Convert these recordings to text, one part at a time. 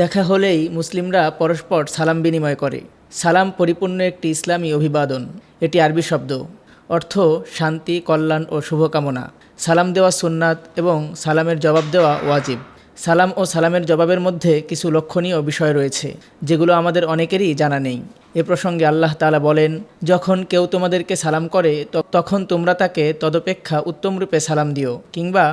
দেখা হলেই মুসলিমরা পরস্পর সালাম বিনিময় করে। সালাম পরিপূর্ণ একটি ইসলামী অভিবাদন। এটি আরবি শব্দ। অর্থ, শান্তি, কল্যাণ ও শুভকামনা। সালাম দেওয়া সুন্নাত এবং সালামের জবাব দেওয়া ওয়াজিব। সালাম ও সালামের জবাবের মধ্যে কিছু লক্ষণীয় বিষয় রয়েছে, যেগুলো আমাদের অনেকেরই জানা নেই। এ প্রসঙ্গে আল্লাহ তালা বলেন, যখন কেউ তোমাদেরকে সালাম করে তখন তোমরা তাকে তদপেক্ষা উত্তমরূপে সালাম দিও, কিংবা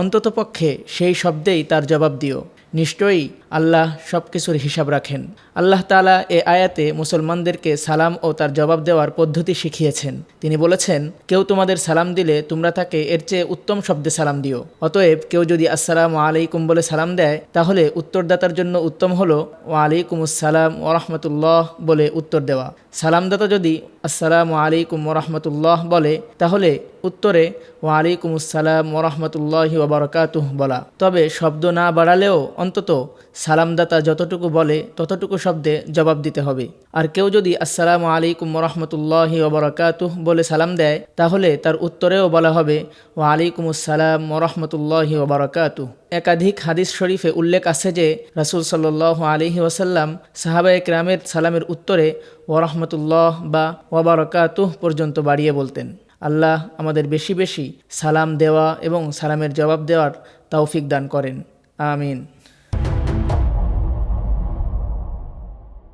অন্ততপক্ষে সেই শব্দেই তার জবাব দিও। নিশ্চয়ই আল্লাহ সব কিছুর হিসাব রাখেন। আল্লাহ তালা এ আয়াতে মুসলমানদেরকে সালাম ও তার জবাব দেওয়ার পদ্ধতি শিখিয়েছেন। তিনি বলেছেন, কেউ তোমাদের সালাম দিলে তোমরা তাকে এর চেয়ে উত্তম শব্দে সালাম দিও। অতএব কেউ যদি আসসালামু আলাইকুম বলে সালাম দেয়, তাহলে উত্তরদাতার জন্য উত্তম হলো, ওয়ালাইকুম আসসালাম ওরহমতুল্লাহ বলে উত্তর দেওয়া। সালামদাতা যদি আসসালামু আলাইকুম ওরহমতুল্লাহ বলে, তাহলে উত্তরে ওয়ালাইকুম আসসালাম ওরহমতুল্লাহ ওবরকাতুহ বলা। তবে শব্দ না বাড়ালেও অন্তত সালামদাতা যতটুকু বলে, ততটুকু শব্দে জবাব দিতে হবে। আর কেউ যদি আসসালামু আলাইকুম ওরহমতুল্লাহ ওবরকাতুহ বলে সালাম দেয়, তাহলে তার উত্তরেও বলা হবে ওয়ালাইকুম আসসালাম ওরহমতুল্লাহ ওবরকাতুহ একাধিক হাদিস শরীফে উল্লেখ আছে যে, রাসুল সাল্লাহ আলিহি ওয়াসাল্লাম সাহাবায়ে ক্রামের সালামের উত্তরে ওরহমতুল্লাহ বা ওবরকাতুহ পর্যন্ত বাড়িয়ে বলতেন। আল্লাহ আমাদের বেশি বেশি সালাম দেওয়া এবং সালামের জবাব দেওয়ার তৌফিক দান করেন। আমিন।